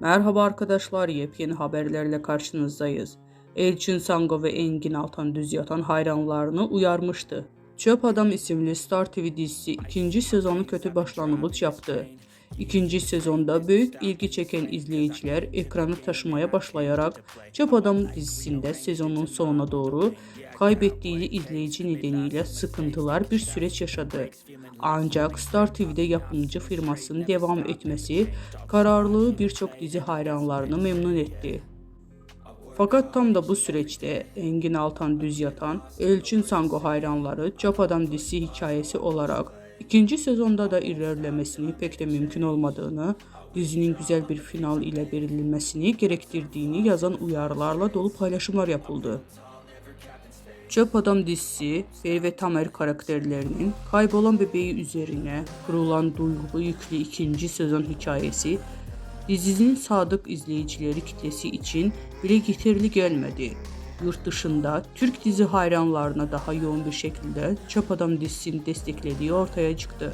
Merhaba arkadaşlar, yepyeni haberlerle karşınızdayız. Elçin Sango ve Engin Altan Düz Yatan hayranlarını uyarmıştı. Çöp Adam isimli Star TV dizisi ikinci sezonu kötü başlangıç yaptı. İkinci sezonda büyük ilgi çeken izleyiciler ekranı taşımaya başlayarak Çöp Adam dizisinde sezonun sonuna doğru kaybettiği izleyici nedeniyle sıkıntılar bir süreç yaşadı. Ancak Star TV'de yapımcı firmasının devam etmesi kararlılığı birçok dizi hayranlarını memnun etti. Fakat tam da bu süreçte Engin Altan Düz Yatan, Elçin Sango hayranları Çöp Adam dizisi hikayesi olarak ikinci sezonda da ilerlemesini pek de mümkün olmadığını, dizinin güzel bir final ile verilmesini gerektirdiğini yazan uyarılarla dolu paylaşımlar yapıldı. Çöp Adam dizisi Feri ve Tamer karakterlerinin kaybolan bebeği üzerine kurulan duygulu yüklü ikinci sezon hikayesi dizinin sadık izleyicileri kitlesi için bile yeterli gelmedi. Yurt dışında Türk dizi hayranlarına daha yoğun bir şekilde Çöp Adam dizisini desteklediği ortaya çıktı.